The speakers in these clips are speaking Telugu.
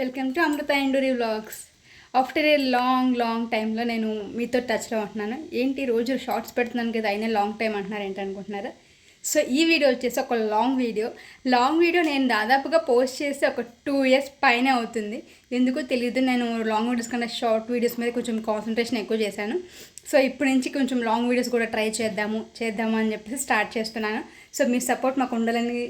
Welcome to Amrita Indori vlogs. After a long long టైంలో నేను మీతో టచ్లో ఉంటున్నాను. ఏంటి రోజు షార్ట్స్ పెడుతున్నాను కదా అయినా లాంగ్ టైం అంటున్నారు ఏంటి అనుకుంటున్నారా? సో ఈ వీడియో వచ్చేసి ఒక లాంగ్ వీడియో. లాంగ్ వీడియో నేను దాదాపుగా పోస్ట్ చేసి ఒక టూ ఇయర్స్ పైన అవుతుంది. ఎందుకో తెలియదు నేను లాంగ్ వీడియోస్ కన్నా షార్ట్ వీడియోస్ మీద కొంచెం కాన్సన్ట్రేషన్ ఎక్కువ చేశాను. సో ఇప్పటి నుంచి కొంచెం లాంగ్ వీడియోస్ కూడా ట్రై చేద్దాము చేద్దాము అని చెప్పేసి స్టార్ట్ చేస్తున్నాను. సో మీ సపోర్ట్ మాకు ఉండాలని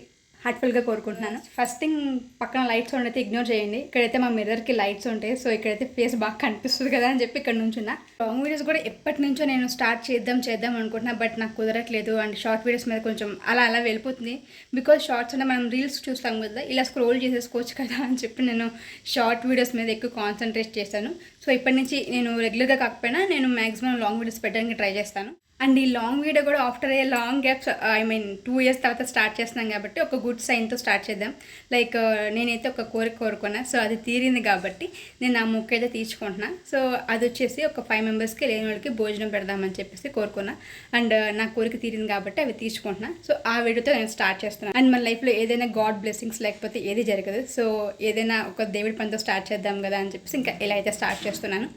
హార్ట్ఫుల్గా కోరుకుంటున్నాను. ఫస్ట్ థింగ్ పక్కన లైట్స్ ఉండైతే ఇగ్నోర్ చేయండి. ఇక్కడైతే మా మిర్రర్కి లైట్స్ ఉంటాయి. సో ఇక్కడైతే ఫేస్ బాగా కనిపిస్తుంది కదా అని చెప్పి ఇక్కడ నుంచున్నా. లాంగ్ వీడియోస్ కూడా ఎప్పటి నుంచో నేను స్టార్ట్ చేద్దాం చేద్దాం అనుకుంటున్నా. బట్ నాకు కుదరట్లేదు. అండ్ షార్ట్ వీడియోస్ మీద కొంచెం అలా అలా వెళ్ళిపోతుంది. బికాజ్ షార్ట్స్ అంటే మనం రీల్స్ చూస్తాం కదా ఇలా స్క్రోల్ చేసేసుకోవచ్చు కదా అని చెప్పి నేను షార్ట్ వీడియోస్ మీద ఎక్కువ కాన్సన్ట్రేట్ చేశాను సో ఇప్పటి నుంచి నేను రెగ్యులర్గా కాకపోయినా నేను మ్యాక్సిమం లాంగ్ వీడియోస్ పెట్టడానికి ట్రై చేస్తాను. అండ్ ఈ లాంగ్ వీడియో కూడా after a long gaps I mean two years తర్వాత స్టార్ట్ చేస్తున్నాం కాబట్టి ఒక గుడ్ సైన్తో స్టార్ట్ చేద్దాం. లైక్ నేనైతే ఒక కోరిక కోరుకున్నా. సో అది తీరింది కాబట్టి నేను ఆ మొక్క అయితే తీర్చుకుంటున్నా. సో అది వచ్చేసి ఒక ఫైవ్ మెంబర్స్కి లేని వాళ్ళకి భోజనం పెడదామని చెప్పేసి కోరుకున్నా. అండ్ నా కోరిక తీరింది కాబట్టి అవి తీర్చుకుంటున్నా. సో ఆ వీడియోతో నేను స్టార్ట్ చేస్తున్నాను అండ్ మన లైఫ్లో ఏదైనా గాడ్ బ్లెస్సింగ్స్ లేకపోతే ఏది జరగదు. సో ఏదైనా ఒక దేవుడి పనితో స్టార్ట్ చేద్దాం కదా అని చెప్పేసి ఇంకా ఇలా అయితే స్టార్ట్ చేస్తున్నాను.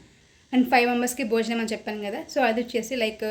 అండ్ ఫైవ్ మెంబర్స్కి భోజనం అని చెప్పాను కదా. సో అది వచ్చేసి లైక్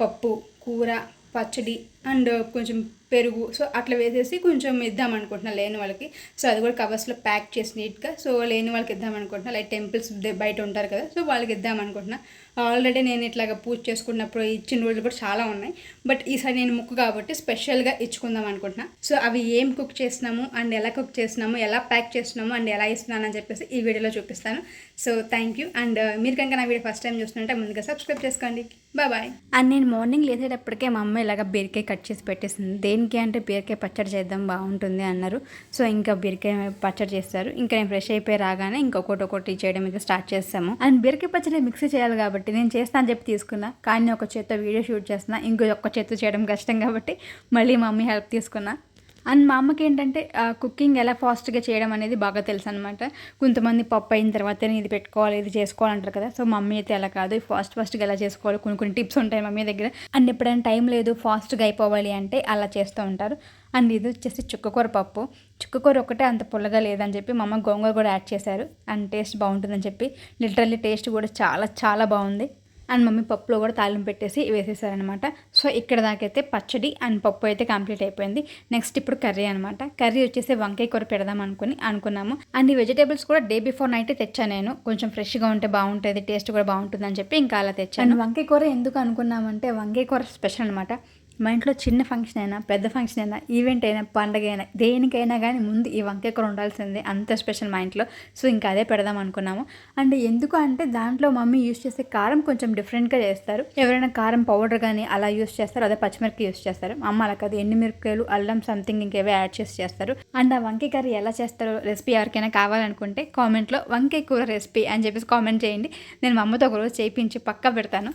పప్పు కూర పచ్చడి అండ్ కొంచెం పెరుగు. సో అట్లా వేసేసి కొంచెం ఇద్దాం అనుకుంటున్నా లేని వాళ్ళకి. సో అది కూడా కవర్స్లో ప్యాక్ చేసి నీట్గా. సో లేని వాళ్ళకి ఇద్దాం అనుకుంటున్నా. లైక్ టెంపుల్స్ బయట ఉంటారు కదా సో వాళ్ళకి ఇద్దాం అనుకుంటున్నా. ఆల్రెడీ నేను ఇట్లాగ పూజ చేసుకున్నప్పుడు ఇచ్చిన రోజులు కూడా చాలా ఉన్నాయి. బట్ ఈసారి నేను ముక్కు కాబట్టి స్పెషల్గా ఇచ్చుకుందాం అనుకుంటున్నా. సో అవి ఏం కుక్ చేసినాము అండ్ ఎలా కుక్ చేసినాము ఎలా ప్యాక్ చేసినాము అండ్ ఎలా ఇస్తున్నాను అని చెప్పేసి ఈ వీడియోలో చూపిస్తాను. So thank you. అండ్ మీరు కనుక నా వీడియో ఫస్ట్ టైం చూస్తుంటే ముందుగా సబ్స్క్రైబ్ చేసుకోండి. Bye bye. అండ్ నేను మార్నింగ్ లేచేటప్పటికే మా అమ్మ ఇలాగ బీరకాయ కట్ చేసి పెట్టేసింది. దేనికి అంటే బీరకాయ పచ్చడి చేద్దాం బాగుంటుంది అన్నారు. సో ఇంకా బీరకాయ పచ్చడి చేస్తారు. ఇంకా నేను ఫ్రెష్ అయిపోయి రాగానే ఇంకొకటి ఒకటి చేయడం అయితే స్టార్ట్ చేస్తాము. అండ్ బీరకాయ పచ్చడి మిక్సీ చేయాలి కాబట్టి నేను చేస్తాను అని చెప్పి తీసుకున్నా. కానీ ఒక చేత్తో వీడియో షూట్ చేస్తున్నా. ఇంకో ఒక్క చేత్తో చేయడం కష్టం కాబట్టి మళ్ళీ మమ్మీ హెల్ప్ తీసుకున్నా. అండ్ మా అమ్మకి ఏంటంటే కుకింగ్ ఎలా ఫాస్ట్గా చేయడం అనేది బాగా తెలుసు అనమాట కొంతమంది పప్పు అయిన తర్వాత ఇది పెట్టుకోవాలి ఇది చేసుకోవాలంటారు కదా. సో మమ్మీ అయితే అలా కాదు. ఫాస్ట్ ఫాస్ట్గా ఎలా చేసుకోవాలి కొన్ని కొన్ని టిప్స్ ఉంటాయి మమ్మీ దగ్గర. అండ్ ఎప్పుడైనా టైం లేదు ఫాస్ట్గా అయిపోవాలి అంటే అలా చేస్తూ ఉంటారు. అండ్ ఇది వచ్చేసి చుక్కకూర పప్పు. చుక్కకూర ఒకటే అంత పుల్లగా లేదని చెప్పి మా అమ్మ గోంగూర కూడా యాడ్ చేశారు. అండ్ టేస్ట్ బాగుంటుందని చెప్పి లిటరల్లీ టేస్ట్ కూడా చాలా చాలా బాగుంది. అండ్ మమ్మీ పప్పులో కూడా తాలింపు పెట్టేసి వేసేసారనమాట సో ఇక్కడ దాకైతే పచ్చడి అండ్ పప్పు అయితే కంప్లీట్ అయిపోయింది. నెక్స్ట్ ఇప్పుడు కర్రీ అనమాట కర్రీ వచ్చేసి వంకాయ కూర పెడదాం అనుకుని అనుకున్నాము. అండ్ ఈ వెజిటేబుల్స్ కూడా డే బిఫోర్ నైట్ తెచ్చాను నేను. కొంచెం ఫ్రెష్గా ఉంటే బాగుంటుంది టేస్ట్ కూడా బాగుంటుంది అని చెప్పి ఇంకా అలా తెచ్చాను. వంకాయ కూర ఎందుకు అనుకున్నామంటే వంకాయ కూర స్పెషల్ అనమాట మా ఇంట్లో చిన్న ఫంక్షన్ అయినా పెద్ద ఫంక్షన్ అయినా ఈవెంట్ అయినా పండగ అయినా దేనికైనా కానీ ముందు ఈ వంకాయ కూర ఉండాల్సిందే. అంత స్పెషల్ మా ఇంట్లో. సో ఇంకా అదే పెడదాం అనుకున్నాము. అండ్ ఎందుకు అంటే దాంట్లో మమ్మీ యూస్ చేసే కారం కొంచెం డిఫరెంట్గా చేస్తారు. ఎవరైనా కారం పౌడర్ కానీ అలా యూస్ చేస్తారు. అదే పచ్చిమిరపకాయ యూస్ చేస్తారు. అమ్మ అలా కాదు ఎండుమిరపకాయలు అల్లం సంథింగ్ ఇంకేవో యాడ్ చేసి చేస్తారు. అండ్ ఆ వంకాయ కర్రీ ఎలా చేస్తారో రెసిపీ ఎవరికైనా కావాలనుకుంటే కామెంట్లో వంకాయ కూర రెసిపీ అని చెప్పేసి కామెంట్ చేయండి. నేను మా అమ్మతో ఒకరోజు చేయించి పక్కా పెడతాను.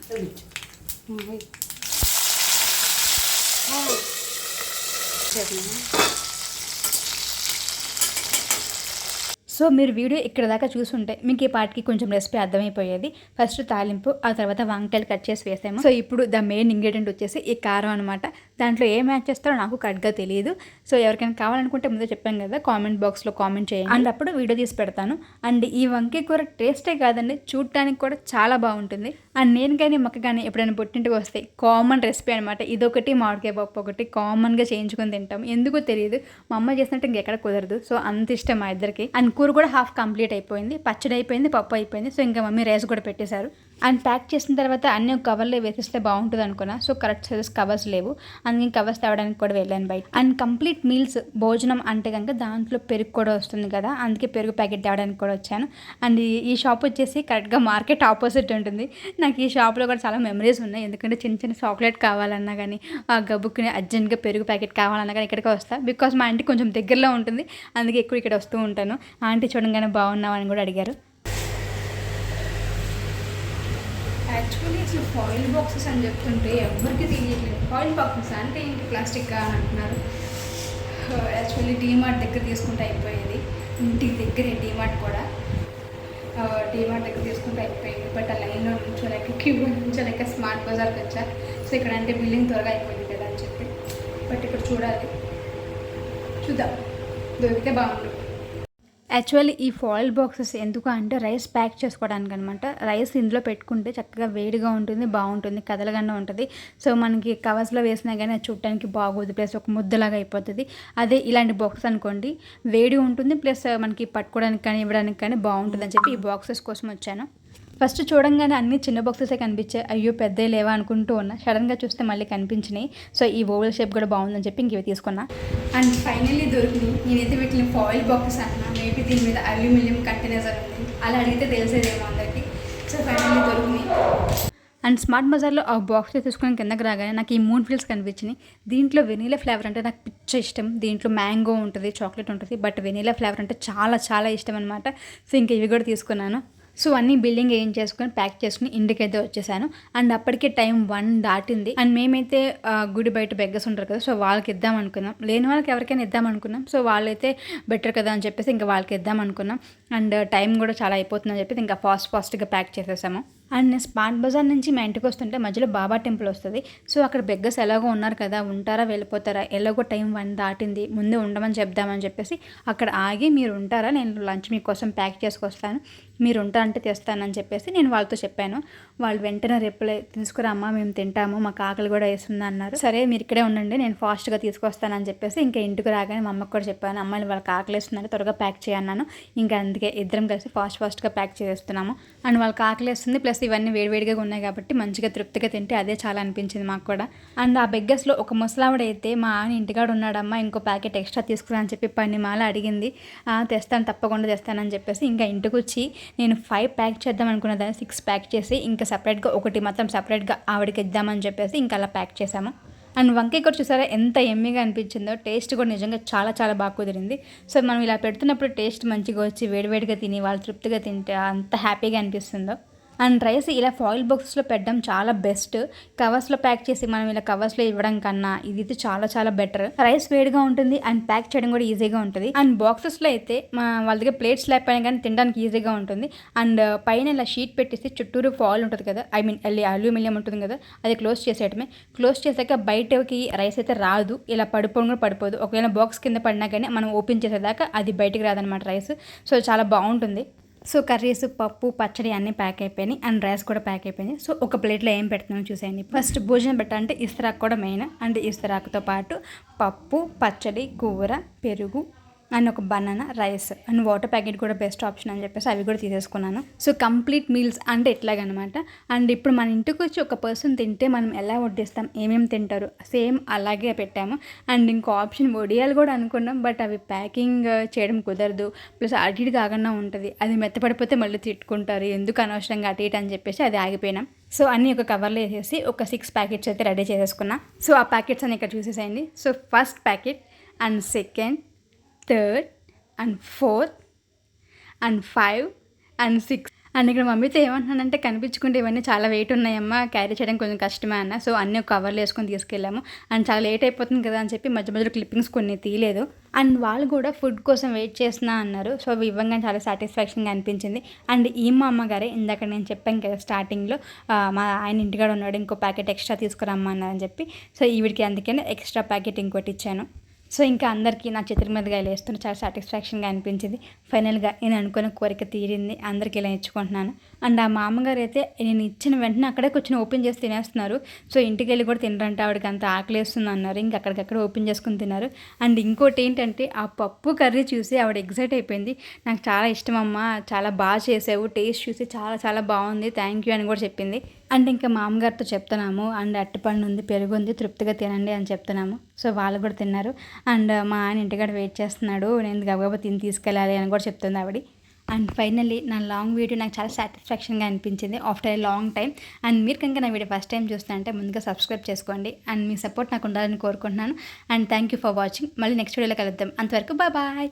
సో మీరు వీడియో ఇక్కడ దాకా చూసుంటే మీకు ఈ పాటికి కొంచెం రెసిపీ అర్థమైపోయేది. ఫస్ట్ తాలింపు ఆ తర్వాత వంకాయలు కట్ చేసి వేసాము సో ఇప్పుడు ద మెయిన్ ఇంగ్రీడియంట్ వచ్చేసి ఈ కారం అనమాట దాంట్లో ఏం యాడ్ చేస్తారో నాకు కరెక్ట్గా తెలియదు సో ఎవరికైనా కావాలనుకుంటే ముందే చెప్పాను కదా కామెంట్ బాక్స్లో కామెంట్ చేయండి. అండ్ అప్పుడు వీడియో తీసి పెడతాను. అండ్ ఈ వంకాయ కూర టేస్టే కాదండి చూడటానికి కూడా చాలా బాగుంటుంది. అండ్ నేను కానీ మొక్క కానీ ఎప్పుడైనా పుట్టింటికి వస్తే కామన్ రెసిపీ అనమాట ఇదొకటి మామిడికాయ పప్పు ఒకటి కామన్గా చేయించుకొని తింటాం. ఎందుకో తెలియదు మా అమ్మ చేసినట్టు ఇంకెక్కడ కుదరదు. సో అంత ఇష్టం మా ఇద్దరికి. అండ్ కూర కూడా హాఫ్ కంప్లీట్ అయిపోయింది. పచ్చడి అయిపోయింది పప్పు అయిపోయింది. సో ఇంకా మమ్మీ రైస్ కూడా పెట్టేశారు. అండ్ ప్యాక్ చేసిన తర్వాత అన్ని కవర్లో వేసేస్తే బాగుంటుంది అనుకున్నా. సో కరెక్ట్ సైజెస్ కవర్స్ లేవు. అందుకే కవర్స్ తేవడానికి కూడా వెళ్ళాను బయట. అండ్ కంప్లీట్ మీల్స్ భోజనం అంటే కనుక దాంట్లో పెరుగు కూడా వస్తుంది కదా. అందుకే పెరుగు ప్యాకెట్ తేవడానికి కూడా వచ్చాను. అండ్ ఈ షాప్ వచ్చేసి కరెక్ట్గా మార్కెట్ ఆపోజిట్ ఉంటుంది. నాకు ఈ షాప్లో కూడా చాలా మెమరీస్ ఉన్నాయి. ఎందుకంటే చిన్న చిన్న చాక్లెట్ కావాలన్నా కానీ ఆ గబ్బుకుని అర్జెంట్గా పెరుగు ప్యాకెట్ కావాలన్నా కానీ ఇక్కడికి వస్తా. బికాస్ మా ఆంటీ కొంచెం దగ్గరలో ఉంటుంది. అందుకే ఎక్కువ ఇక్కడ వస్తూ ఉంటాను. ఆంటీ చూడంగానే అని కూడా అడిగారు. యాక్చువల్లీ అసలు ఫాయిల్ బాక్సెస్ అని చెప్తుంటే ఎవరికి తెలియట్లేదు. ఫాయిల్ బాక్సెస్ అంటే ఏంటి? ప్లాస్టిక్ అని అంటున్నారు. యాక్చువల్లీ డీమార్ట్ దగ్గర తీసుకుంటే అయిపోయేది. ఇంటికి దగ్గరే డీమార్ట్ కూడా. డీమార్ట్ దగ్గర తీసుకుంటే అయిపోయింది. బట్ ఆ లైన్లో నుంచోలేక క్యూ నుంచోలేక స్మార్ట్ బజార్కి వచ్చా. సో ఇక్కడ అంటే బిల్లింగ్ త్వరగా అయిపోయింది కదా అని చెప్పి. బట్ ఇక్కడ చూడాలి. చూద్దాం. దొరికితే బాగుంటుంది యాక్చువల్లీ ఈ ఫాయిల్ బాక్సెస్ ఎందుకు అంటే రైస్ ప్యాక్ చేసుకోవడానికి అనమాట రైస్ ఇందులో పెట్టుకుంటే చక్కగా వేడిగా ఉంటుంది బాగుంటుంది కదలగానే ఉంటుంది. సో మనకి కవర్స్లో వేసినా కానీ అది చూడటానికి బాగోదు. ప్లస్ ఒక ముద్దలాగా అయిపోతుంది. అదే ఇలాంటి బాక్స్ అనుకోండి. వేడి ఉంటుంది ప్లస్ మనకి పట్టుకోవడానికి కానీ ఇవ్వడానికి కానీ బాగుంటుంది అని చెప్పి ఈ బాక్సెస్ కోసం వచ్చాను. ఫస్ట్ చూడంగానే అన్ని చిన్న బాక్సెసే కనిపించాయి. అయ్యో పెద్ద లేవా అనుకుంటూ ఉన్నా. సడన్గా చూస్తే మళ్ళీ కనిపించినాయి. సో ఈ ఓవల్ షేప్ కూడా బాగుందని చెప్పి ఇంక ఇవి తీసుకున్నా. అండ్ ఫైనల్లీ దొరికినాయి నేనైతే వీటిని ఫాయిల్ బాక్సెస్ అన్నా మేబీ దీని మీద అల్యూమినియం కంటైనర్స్ ఉంది. అలా అడిగితే తెలిసేదేమో అందరికి. సో ఫైనల్లీ దొరికినాయి అండ్ స్మార్ట్ బజార్లో ఆ బాక్స్ తీసుకుని కిందకి రాగానే నాకు ఈ మూన్ ఫిల్స్ కనిపించినాయి. దీంట్లో వెనీలా ఫ్లేవర్ అంటే నాకు పిచ్చ ఇష్టం. దీంట్లో మ్యాంగో ఉంటుంది చాక్లెట్ ఉంటుంది బట్ వెనీలా ఫ్లేవర్ అంటే చాలా చాలా ఇష్టం అనమాట సో ఇంక ఇవి కూడా తీసుకున్నాను. సో అన్ని బిల్డింగ్ ఏం చేసుకొని ప్యాక్ చేసుకుని ఇంటికైతే వచ్చేసాను. అండ్ అప్పటికే టైం వన్ దాటింది. అండ్ మేమైతే గుడి బయట బెగ్గస్ ఉంటారు కదా సో వాళ్ళకి ఇద్దాం అనుకున్నాం. లేని వాళ్ళకి ఎవరికైనా ఇద్దాం అనుకున్నాం. సో వాళ్ళైతే బెటర్ కదా అని చెప్పేసి ఇంకా వాళ్ళకి ఇద్దాం అనుకున్నాం. అండ్ టైం కూడా చాలా అయిపోతుందని చెప్పేసి ఇంకా ఫాస్ట్ ఫాస్ట్గా ప్యాక్ చేసేసాము. అండ్ నేను స్మార్ట్ బజార్ నుంచి మా ఇంటికి వస్తుంటే మధ్యలో బాబా టెంపుల్ వస్తుంది. సో అక్కడ బెగ్గస్ ఎలాగో ఉన్నారు కదా ఉంటారా వెళ్ళిపోతారా ఎలాగో టైం వన్ దాటింది ముందే ఉండమని చెప్దామని చెప్పేసి అక్కడ ఆగి మీరు ఉంటారా నేను లంచ్ మీకోసం ప్యాక్ చేసుకొస్తాను. మీరు ఉంటా అంటే తెస్తానని చెప్పేసి నేను వాళ్ళతో చెప్పాను. వాళ్ళు వెంటనే రిప్లై తీసుకురామ్మా మేము తింటాము మాకు ఆకలి కూడా వేస్తుంది అన్నారు. సరే మీరు ఇక్కడే ఉండండి నేను ఫాస్ట్గా తీసుకొస్తానని చెప్పేసి ఇంకా ఇంటికి రాగానే మా అమ్మకి కూడా చెప్పాను. అమ్మాయిని వాళ్ళకి ఆకలి వేస్తుందంటే త్వరగా ప్యాక్ చేయన్నాను ఇంకా అందుకే ఇద్దరం కలిసి ఫాస్ట్ ఫాస్ట్గా ప్యాక్ చేస్తున్నాము. అండ్ వాళ్ళకి ఆకలి వేస్తుంది ప్లస్ ఇవన్నీ వేడివేడిగా ఉన్నాయి కాబట్టి మంచిగా తృప్తిగా తింటే అదే చాలా అనిపించింది మాకు కూడా. అండ్ ఆ బెగ్గస్లో ఒక ముసలావిడ అయితే మా ఆయన ఇంటికాడ ఉన్నాడమ్మా ఇంకో ప్యాకెట్ ఎక్స్ట్రా తీసుకురా అని చెప్పి పని మాల అడిగింది తెస్తాను తప్పకుండా తెస్తానని చెప్పేసి ఇంకా ఇంటికి వచ్చి నేను ఫైవ్ ప్యాక్ చేద్దాం అనుకున్న దాన్ని సిక్స్ ప్యాక్ చేసి ఇంకా సపరేట్గా ఒకటి మాత్రం సపరేట్గా ఆవిడకి ఇద్దామని చెప్పేసి ఇంకా అలా ప్యాక్ చేసాము అండ్ వంకాయ కూర చూసారా ఎంత ఎమ్మిగా అనిపించిందో టేస్ట్ కూడా నిజంగా చాలా చాలా బాగా కుదిరింది. సో మనం ఇలా పెడుతున్నప్పుడు టేస్ట్ మంచిగా వచ్చి వేడివేడిగా తిని వాళ్ళు తృప్తిగా తింటే అంత హ్యాపీగా అనిపిస్తుందో. అండ్ రైస్ ఇలా ఫాయిల్ బాక్స్లో పెట్టడం చాలా బెస్ట్ కవర్స్లో ప్యాక్ చేసి మనం ఇలా కవర్స్లో ఇవ్వడం కన్నా ఇది చాలా చాలా బెటర్ రైస్ వేడిగా ఉంటుంది అండ్ ప్యాక్ చేయడం కూడా ఈజీగా ఉంటుంది. అండ్ బాక్సెస్లో అయితే వాళ్ళ దగ్గర ప్లేట్స్ లేకపోయినా కానీ తినడానికి ఈజీగా ఉంటుంది. అండ్ uh, పైన ఇలా షీట్ పెట్టేసి చుట్టూరు ఫాయిల్ ఉంటుంది కదా. ఐ మీన్ అల్లి అల్యూమినియం ఉంటుంది కదా. అది క్లోజ్ చేసేయటమే. క్లోజ్ చేసాక బయటకి రైస్ అయితే రాదు. ఇలా పడిపోవడం కూడా పడిపోదు. ఒకవేళ బాక్స్ కింద పడినా కానీ మనం ఓపెన్ చేసేదాకా అది బయటకు రాదనమాట రైస్ సో చాలా బాగుంటుంది. సో కర్రీస్ పప్పు పచ్చడి అన్నీ ప్యాక్ అయిపోయినాయి అండ్ రైస్ కూడా ప్యాక్ అయిపోయినాయి. సో ఒక ప్లేట్లో ఏం పెడుతున్నాం చూసేయండి. ఫస్ట్ భోజనం పెట్టాలంటే ఇస్తరాకు కూడా మెయిన్ అండ్ ఇస్తరాకుతో పాటు పప్పు పచ్చడి కూర పెరుగు అండ్ ఒక banana rice and water packet కూడా బెస్ట్ ఆప్షన్ అని చెప్పేసి అవి కూడా తీసేసుకున్నాను. సో కంప్లీట్ మీల్స్ అంటే ఎట్లాగనమాట అండ్ ఇప్పుడు మన ఇంటికి వచ్చి ఒక పర్సన్ తింటే మనం ఎలా వడ్డిస్తాం ఏమేమి తింటారు సేమ్ అలాగే పెట్టాము. అండ్ ఇంకో ఆప్షన్ వడియాలు కూడా అనుకున్నాం బట్ అవి ప్యాకింగ్ చేయడం కుదరదు. ప్లస్ అటు ఇటు కాకుండా ఉంటుంది. అది మెత్తపడిపోతే మళ్ళీ తిట్టుకుంటారు. ఎందుకు అనవసరంగా అటు ఇటు అని చెప్పేసి అది ఆగిపోయినాం. సో అన్నీ ఒక కవర్లో వేసేసి ఒక సిక్స్ ప్యాకెట్స్ అయితే రెడీ చేసేసుకున్నా. సో ఆ ప్యాకెట్స్ అన్ని ఇక్కడ చూసేసేయండి. So first packet and second third and fourth and five and six and ఇక్కడ మమ్మీతో ఏమంటున్నానంటే కనిపించుకుంటే ఇవన్నీ చాలా వెయిట్ ఉన్నాయమ్మా క్యారీ చేయడం కొంచెం కష్టమే అన్న. సో అన్నీ ఒక కవర్లు వేసుకొని తీసుకెళ్ళాము. అండ్ చాలా లేట్ అయిపోతుంది కదా అని చెప్పి మధ్య మధ్యలో క్లిప్పింగ్స్ కొన్ని తీయలేదు. అండ్ వాళ్ళు కూడా ఫుడ్ కోసం వెయిట్ చేస్తున్నా అన్నారు. సో అవి ఇవ్వగానే చాలా సాటిస్ఫాక్షన్గా అనిపించింది. అండ్ ఈ మా అమ్మగారే ఇందాక నేను చెప్పాను కదా స్టార్టింగ్లో మా ఆయన ఇంటికాడ ఉన్నాడు ఇంకో ప్యాకెట్ ఎక్స్ట్రా తీసుకురమ్మన్నారని చెప్పి. సో ఈవిడికి అందుకనే ఎక్స్ట్రా ప్యాకెట్ ఇంకోటి ఇచ్చాను. సో ఇంకా అందరికీ నా చేతుల మీదగా వేస్తున్న చాలా సాటిస్ఫాక్షన్గా అనిపించింది. ఫైనల్గా నేను అనుకున్న కోరిక తీరింది. అందరికీ ఇలా ఇచ్చుకుంటున్నాను అండ్ ఆ మామగారు అయితే నేను ఇచ్చిన వెంటనే అక్కడే కూర్చొని ఓపెన్ చేసి తినేస్తున్నారు. సో ఇంటికి వెళ్ళి కూడా తినరంటే. ఆవిడకి అంత ఆకలేస్తుంది అన్నారు. ఇంకా అక్కడికక్కడ ఓపెన్ చేసుకుని తిన్నారు. అండ్ ఇంకోటి ఏంటంటే ఆ పప్పు కర్రీ చూసి ఆవిడ ఎగ్జైట్ అయిపోయింది. నాకు చాలా ఇష్టం అమ్మ. చాలా బాగా చేసావు. టేస్ట్ చూసి చాలా చాలా బాగుంది. థ్యాంక్ యూ అని కూడా చెప్పింది. అంటే ఇంకా మామగారితో చెప్తున్నాము అండ్ అట్టిపండు ఉంది పెరుగు ఉంది తృప్తిగా తినండి అని చెప్తున్నాము. సో వాళ్ళు కూడా తిన్నారు. అండ్ మా ఆయన ఇంటికాడ వెయిట్ చేస్తున్నాడు నేను గబగబా తిని తీసుకెళ్ళాలి అని కూడా చెప్తుంది ఆవిడ. అండ్ ఫైనల్లీ నా లాంగ్ వీడియో నాకు చాలా సాటిస్ఫాక్షన్గా అనిపించింది after a long time. And మీరు కనుక నా వీడియో ఫస్ట్ టైం చూస్తుంటే ముందుగా సబ్స్క్రైబ్ చేసుకోండి. అండ్ మీ సపోర్ట్ నాకు ఉండాలని కోరుకుంటున్నాను. And thank you for watching. మళ్ళీ నెక్స్ట్ వీడియోలో కలుద్దాం. అంతవరకు బాయ్ బాయ్